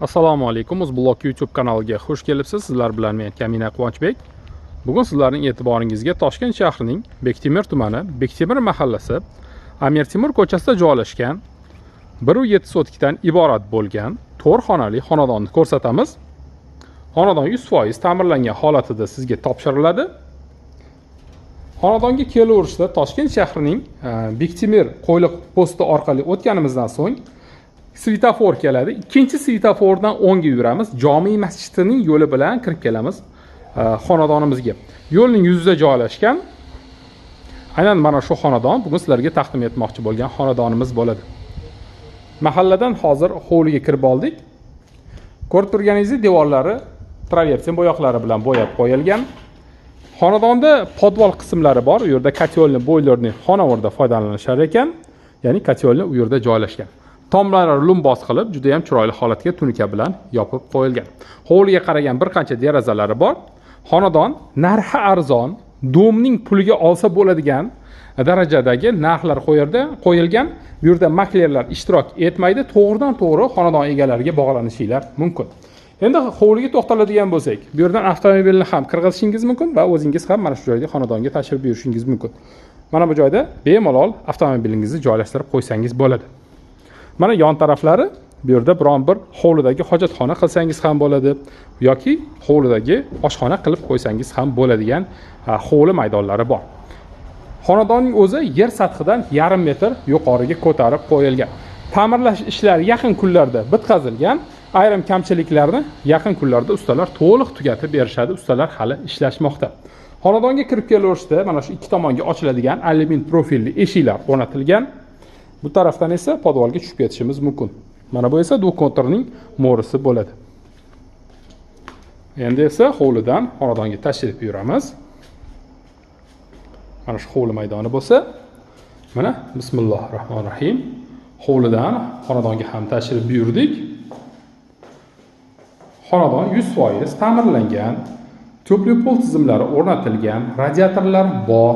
assalomu alaykum o'zblog youtube kanaliga xush kelibsiz. Sizlar bilan men kamina quvonchbek. Bugun sizlarning e'tiboringizga toshkent shahrining bektemir tumani bektemir mahallasi amir temur ko'chasida joylashgan bir u yetti sotkadan iborat bo'lgan to'rt xonali xonadonni ko'rsatamiz. Xonadon yuz foiz ta'mirlangan holatida sizga topshiriladi. Xonadonga kelaverishda toshkent shahrining e, bektemir qo'yliq posti orqali o'tganimizdan so'ng svetofor keladi. Ikkinchi svetofordan o'ngga yuramiz. Jomiy masjidining yo'li bilan kirib kelamiz e, xonadonimizga. Yo'lning yuzida joylashgan aynan mana shu xonadon bugun sizlarga taqdim etmoqchi bo'lgan xonadonimiz bo'ladi. Mahalladan hozir hovliga kirib oldik. Ko'rib turganingizdek devorlari traversin bo'yoqlari bilan bo'yab qo'yilgan. Xonadonda podvol qismlari bor u yerda kotelni boylerni xonavorda foydalanishar ekan ya'ni kotelni u yerda joylashgan. Tomlari lum qilib juda yam chiroyli holatga tunuka bilan yopib qo'yilgan. Hovliga qaragan bir qancha derazalari bor. Xonadon narxi arzon domning puliga olsa bo'ladigan darajadagi narxlar qo'yerda qo'yilgan. Bu yerda maklerlar ishtirok etmaydi. To'g'ridan to'g'ri xonadon egalariga bog'lanishinglar mumkin. Endi hovliga to'xtaladigan bo'lsak bu yerdan avtomobilni ham kirgizishingiz mumkin va o'zingiz ham mana shu joyga xonadonga tashrif buyurishingiz mumkin. Mana bu joyda bemalol avtomobilingizni joylashtirib qo'ysangiz bo'ladi. Mana yon taraflari bu yerda biron bir hovlidagi hojatxona qilsangiz ham bo'ladi yoki hovlidagi oshxona qilib qo'ysangiz ham bo'ladigan hovli maydonlari bor. Xonadonning o'zi yer sathidan yarim metr yuqoriga ko'tarib qo'yilgan. Ta'mirlash ishlari yaqin kunlarda bitkazilgan ayrim kamchiliklarni yaqin kunlarda ustalar to'liq tugatib berishadi ustalar hali ishlashmoqda. Xonadonga kirib kelaverishda mana shu ikki tomonga ochiladigan alyumin profilli eshiklar o'rnatilgan. Bu tarafdan esa podvolga tushib ketishimiz mumkin. Mana bu esa dukontorning mo'risi bo'ladi. Endi esa hovlidan xonadonga tashrif buyuramiz. Mana shu hovli maydoni bo'lsa mana bismillohi rohmanir rohim hovlidan xonadonga ham tashrif buyurdik. Xonadon yuz foiz ta'mirlangan to'pli pol tizimlari o'rnatilgan radiatorlar bor.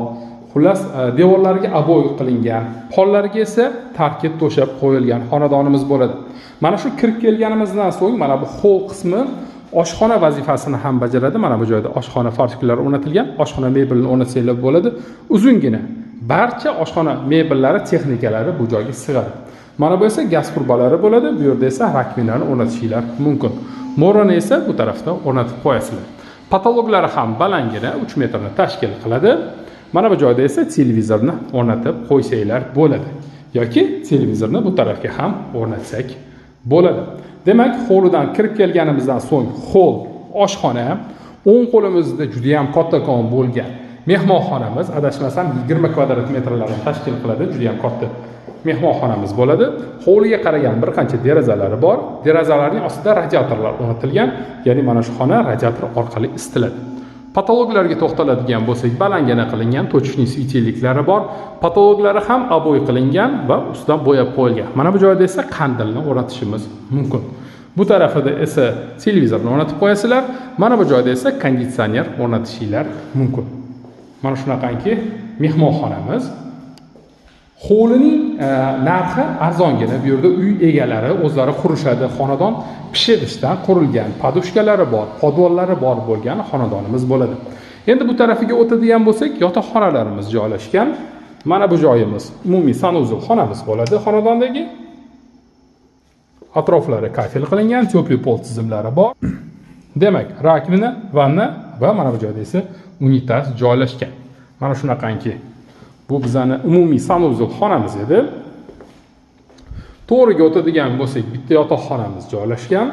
Xullas e, devorlariga aboy qilingan. Pollariga esa tarkib to'shab qo'yilgan xonadonimiz bo'ladi. Mana shu kirib kelganimizdan so'ng mana bu hol qismi oshxona vazifasini ham bajaradi. Mana bu joyda oshxona farshkullari o'rnatilgan oshxona mebelini o'rnatsanglar bo'ladi. Uzungina barcha oshxona mebellari texnikalari bu joyga sig'adi. Mana bu esa gaz qurbalari bo'ladi. Bu yerda esa rakvinani o'rnatishinglar mumkin. Morani esa bu tarafda o'rnatib qo'yasizlar. Patologlari ham balandgina uch metrni tashkil qiladi. Mana bu joyda esa televizorni o'rnatib qo'ysanglar bo'ladi. Yoki televizorni bu tarafga ham o'rnatsak bo'ladi. Demak hovlidan kirib kelganimizdan so'ng hol oshxona o'ng qo'limizda judayam kattakon bo'lgan mehmonxonamiz adashmasam yigirma kvadrat metrlarni tashkil qiladi judayam katta mehmonxonamiz bo'ladi. Hovliga qaragan bir qancha derazalari bor. Derazalarning ostida radiatorlar o'rnatilgan ya'ni mana shu xona radiator orqali isitiladi patologlarga to'xtaladigan bo'lsak balangana qilingan to'chishning svetильliklari bor. Patologlari ham aboy qilingan va ustidan bo'yab qo'yilgan. Mana bu joyda esa qandilni o'rnatishimiz mumkin. Bu tarafida esa televizorni o'rnatib qo'yasizlar. Mana bu joyda esa konditsioner o'rnatishinglar mumkin. Mana shunaqangi mehmonxonamiz. Hovlining narxi arzongina bu yerda uy egalari o'zlari qurishadi. Xonadon pishirishdan qurilgan podushkalari bor podvollari bor bo'lgan xonadonimiz bo'ladi. Endi bu tarafiga o'tadigan bo'lsak yotoqxonalarimiz joylashgan. Mana bu joyimiz umumiy sanuzul xonamiz bo'ladi xonadondagi. Atroflari kafel qilingan teplый pol tizimlari bor. Demak rakvina vanna va mana bu joyda esa unitaz joylashgan. Mana shunaqangi bu bizani umumiy sanuzul xonamiz edi. To'g'riga o'tadigan bo'lsak bitta yotoqxonamiz joylashgan.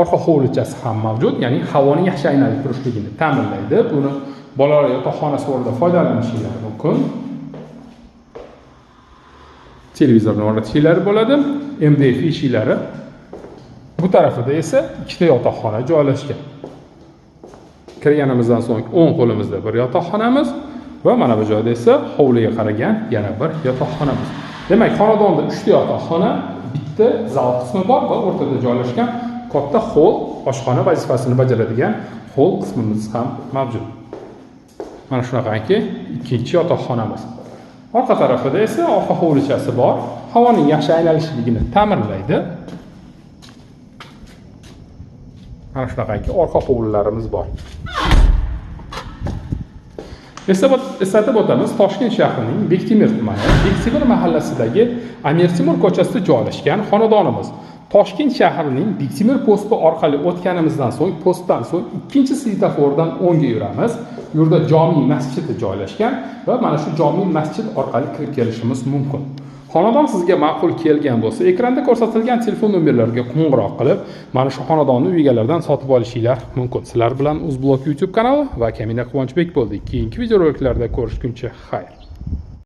Orqa hovlichasi ham mavjud ya'ni havoni yaxshi aylanib turishligini ta'minlaydi. Buni bolalar yotoqxonasi o'rnida foydalanishinglar mumkin. Televizorni o'rnatishingiz bo'ladi. Mdf eshiklari bu tarafida esa ikkita yotoqxona joylashgan. Kirganimizdan so'ng o'ng qo'limizda bir yotoqxonamiz va mana bu joyda esa hovliga qaragan yana bir yotoqxonamiz. Demak xonadonda uchta yotoqxona bitta zal qismi bor va o'rtada joylashgan katta hol oshxona vazifasini bajaradigan hol qismimiz ham mavjud. Mana shunaqangi ikkinchi yotoqxonamiz. Orqa tarafida esa orqa hovlichasi bor. Havoning yaxshi aylanishligini ta'minlaydi. Mana shunaqangi orqa hovlilarimiz bor. Eslatib o'tamiz toshkent shahrining bektemir tumani bektemir mahallasidagi amir temur ko'chasida joylashgan xonadonimiz. Toshkent shahrining bektemir posti orqali o'tganimizdan so'ng postdan so'ng ikkinchi svetofordan o'ngga yuramiz. Bu yerda jomiy masjidi joylashgan va mana shu jomiy masjid orqali kirib kelishimiz mumkin. Xonadon sizga ma'qul kelgan bo'lsa ekranda ko'rsatilgan telefon nomerlariga qo'ng'iroq qilib mana shu xonadonni uy egalaridan sotib olishinglar mumkin. Sizlar bilan uzblok youtube kanali va kamina quvonchbek bo'ldik. Keyingi videoroliklarda ko'rishguncha xayr.